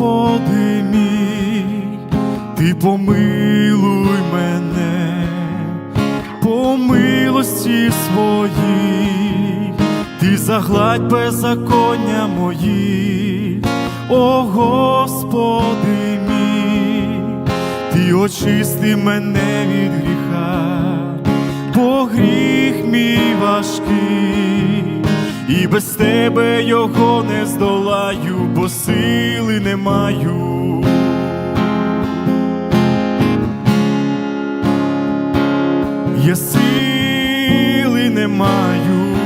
Господи мій, Ти помилуй мене, по милості своїй, ти загладь беззаконня мої, о Господи мій, ти очисти мене від гріха, бо гріх мій важкий і без тебе його не здолаю, бо сили не маю. Я сили не маю.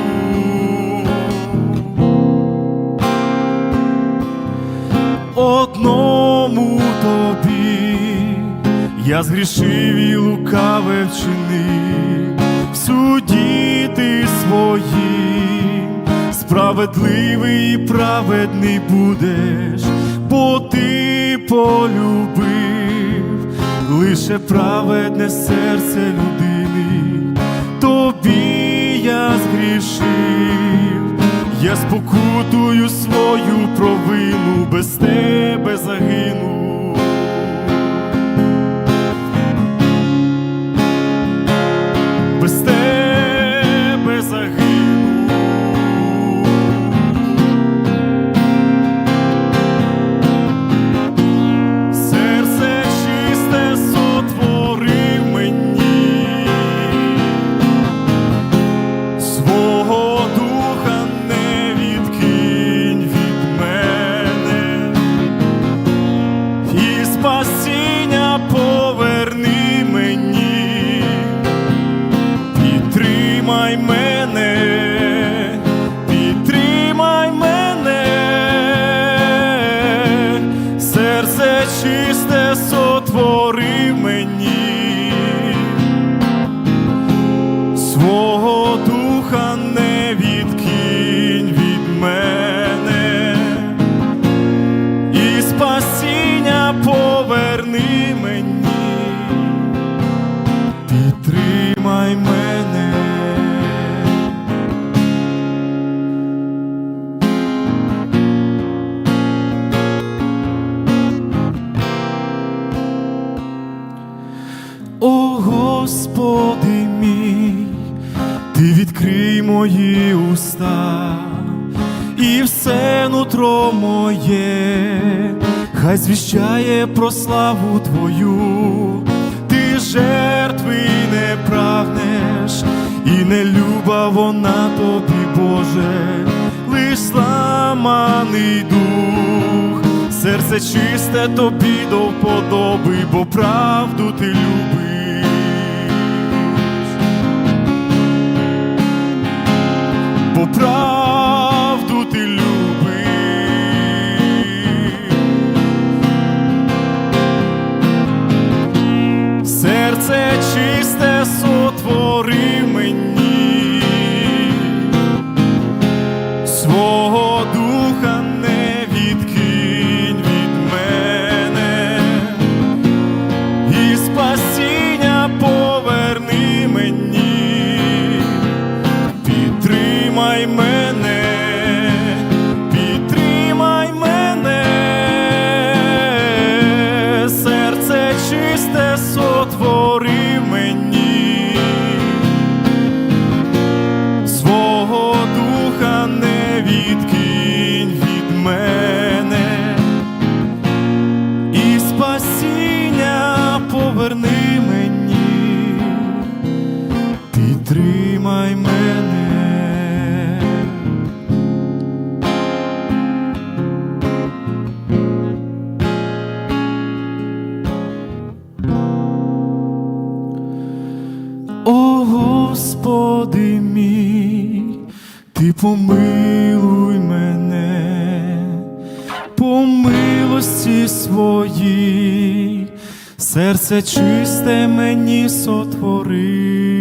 Одному тобі я згрішив і лукаве вчинив, справедливий і праведний будеш, бо ти полюбив лише праведне серце людини, тобі я згрішив, я спокутую свою провину, без тебе загину. Спасіння О Господи мій, ти відкрий мої уста, і все нутро моє, хай звіщає про славу Твою, ти жертви не прагнеш, і не люба вона тобі, Боже, лиш зламаний дух, серце чисте тобі до вподоби, бо правду ти любиш. Підтримай мене, підтримай мене, серце чисте сотвори мені, свого духа не відкинь від мене, і спасіння поверни мені, підтримай мене. Господи мій, ти помилуй мене, по милості своїй, серце чисте мені сотвори.